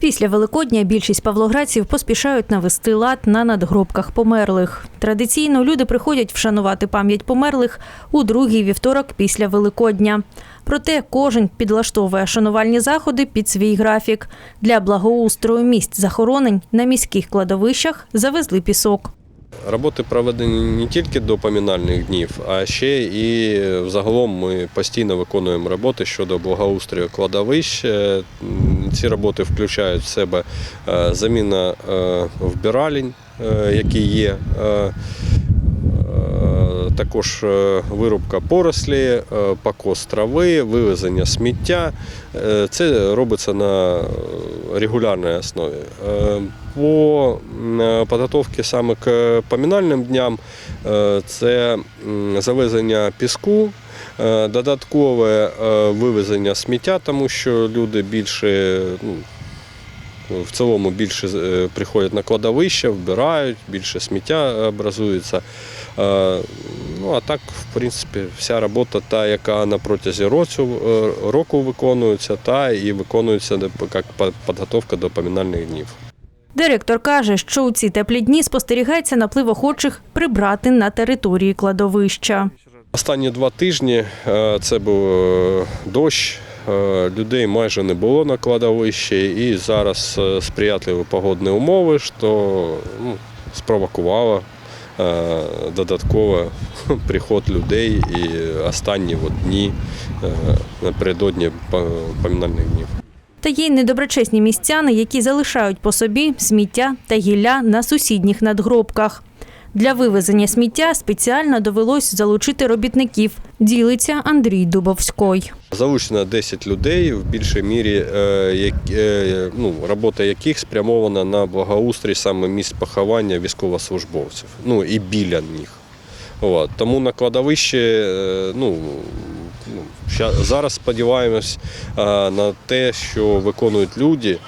Після Великодня більшість павлоградців поспішають навести лад на надгробках померлих. Традиційно люди приходять вшанувати пам'ять померлих у другий вівторок після Великодня. Проте кожен підлаштовує шанувальні заходи під свій графік. Для благоустрою місць захоронень на міських кладовищах завезли пісок. Роботи проведені не тільки до помінальних днів, а ще і взагалом ми постійно виконуємо роботи щодо благоустрою кладовищ. Ці роботи включають в себе е, заміна е, вбиралень, е, які є. Також вирубка порослі, покос трави, вивезення сміття. Це робиться на е, регулярній основі. Е, По е, підготовці саме к помінальним дням е, це завезення піску, е, додаткове е, вивезення сміття, тому що люди більше ну, в цілому більше е, приходять на кладовище, вбирають, більше сміття образується. Ну а так, в принципі, вся робота, та, яка на протязі року, е, року виконується, та і виконується як підготовка до помінальних днів. Директор каже, що у ці теплі дні спостерігається наплив охочих прибрати на території кладовища. Останні два тижні е, це був е, дощ, людей майже не було на кладовищі, і зараз сприятливі погодні умови, що ну, спровокувало додатково приход людей і останні дні е, напередодні по- днів. Та є й недоброчесні містяни, які залишають по собі сміття та гілля на сусідніх надгробках. Для вивезення сміття спеціально довелось залучити робітників, ділиться Андрій Дубовський. Залучено 10 людей в більшій мірі, е, е, ну, робота яких спрямована на благоустрій саме місць поховання військовослужбовців, ну і біля них. От. Тому на кладовищі е, ну, ну, зараз сподіваємось е, на те, що виконують люди.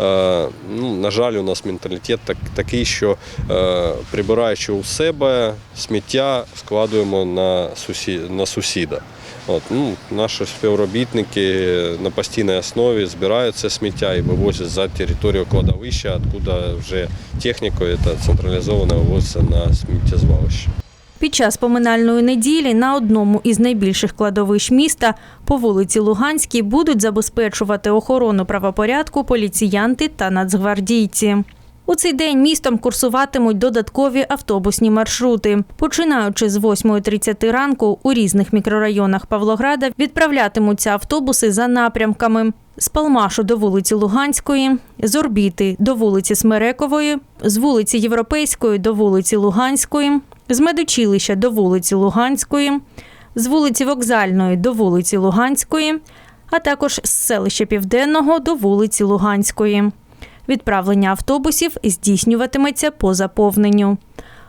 Е, Ну, на жаль, у нас менталітет так, такий, що е, прибираючи у себе сміття, складуємо на, сусі, на сусіда. От, ну, наші співробітники на постійній основі збирають це сміття і вивозять за територію кладовища, откуда вже технікою та централізовано вивозиться на сміттєзвалище. Під час поминальної неділі на одному із найбільших кладовищ міста по вулиці Луганській будуть забезпечувати охорону правопорядку поліціянти та нацгвардійці. У цей день містом курсуватимуть додаткові автобусні маршрути. Починаючи з 8.30 ранку у різних мікрорайонах Павлограда відправлятимуться автобуси за напрямками з Палмашу до вулиці Луганської, з Орбіти до вулиці Смерекової, з вулиці Європейської до вулиці Луганської, з медучилища до вулиці Луганської, з вулиці Вокзальної до вулиці Луганської, а також з селища Південного до вулиці Луганської. Відправлення автобусів здійснюватиметься по заповненню.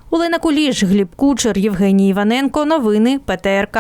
Олена Куліш, Гліб Кучер, Євгеній Іваненко. Новини ПТРК.